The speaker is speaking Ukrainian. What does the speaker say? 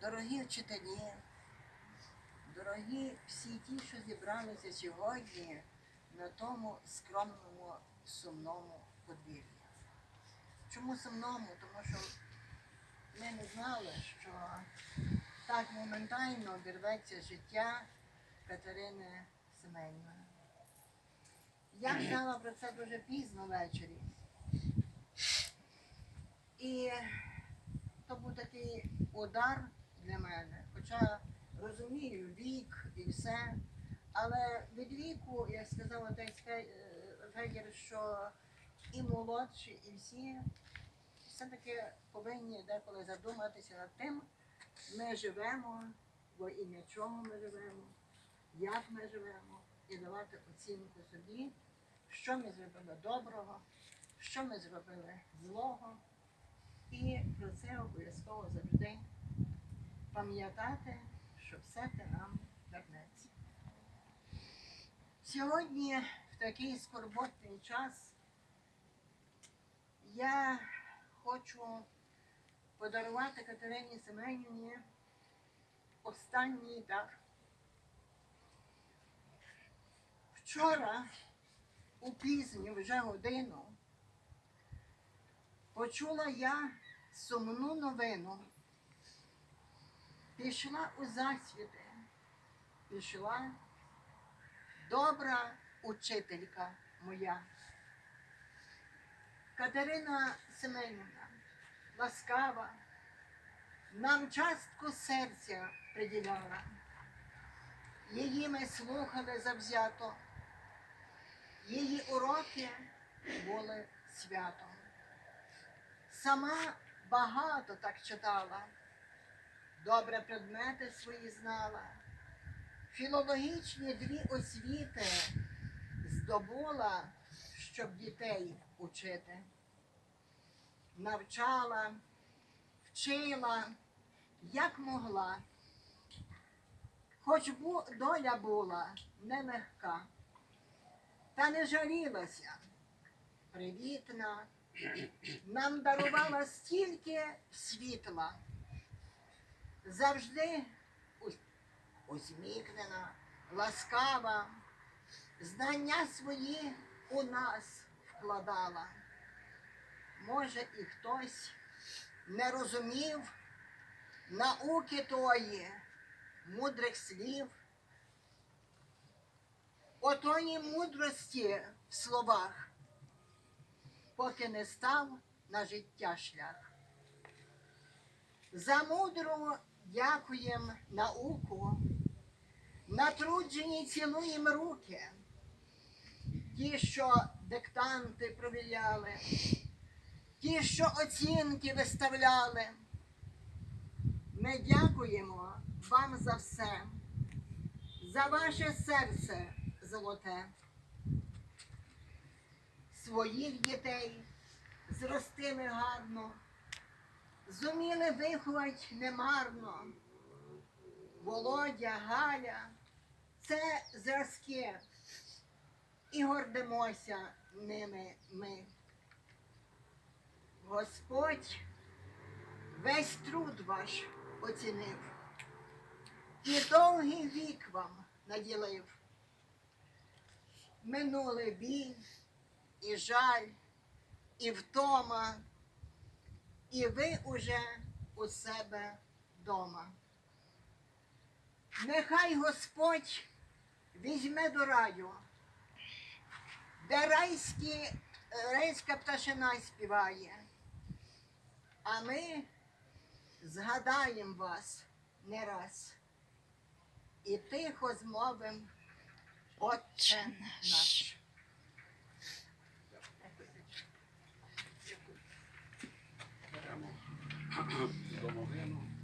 Дорогі вчителі, дорогі всі ті, що зібралися сьогодні на тому скромному сумному подвір'ї. Чому сумному? Тому що ми не знали, що так моментально обірветься життя Катерини Семенівни. Я знала про це дуже пізно ввечері. І то був такий удар для мене. Хоча розумію вік і все. Але від віку, як сказав отець Фе- Федір, що і молодші, і всі все-таки повинні деколи задуматися над тим, ми живемо, бо ім'я чого ми живемо, як ми живемо, і давати оцінку собі, що ми зробили доброго, що ми зробили злого. І про це обов'язково завжди пам'ятати, що все те нам вернеться. Сьогодні, в такий скорботний час, я хочу подарувати Катерині Семенівні останній дар. Вчора, у пізню вже годину, почула я сумну новину. Пішла у засвіти, пішла добра учителька моя. Катерина Семенівна, ласкава, нам частку серця приділяла. Її ми слухали завзято. Її уроки були святом. Сама багато так читала, добре предмети свої знала, філологічні дві освіти здобула, щоб дітей учити. Навчала, вчила, як могла. Хоч бу, доля була нелегка, та не жалілася, привітна, нам дарувала стільки світла, завжди усміхнена, ласкава, знання свої у нас вкладала. Може, і хтось не розумів науки тої, мудрих слів, отої мудрості в словах поки не став на життя шлях. За мудру дякуєм науку, натруджені цілуєм руки, ті, що диктанти провіряли, ті, що оцінки виставляли. Ми дякуємо вам за все, за ваше серце золоте. Своїх дітей зростили гарно, зуміли виховати немарно. Володя, Галя це зразки, і гордимося ними ми. Господь весь труд ваш оцінив і довгий вік вам наділив. Минули біль, і жаль, і втома, і ви уже у себе вдома. Нехай Господь візьме до раю, де райські, райська пташина співає, а ми згадаємо вас не раз і тихо змовим Отче наш.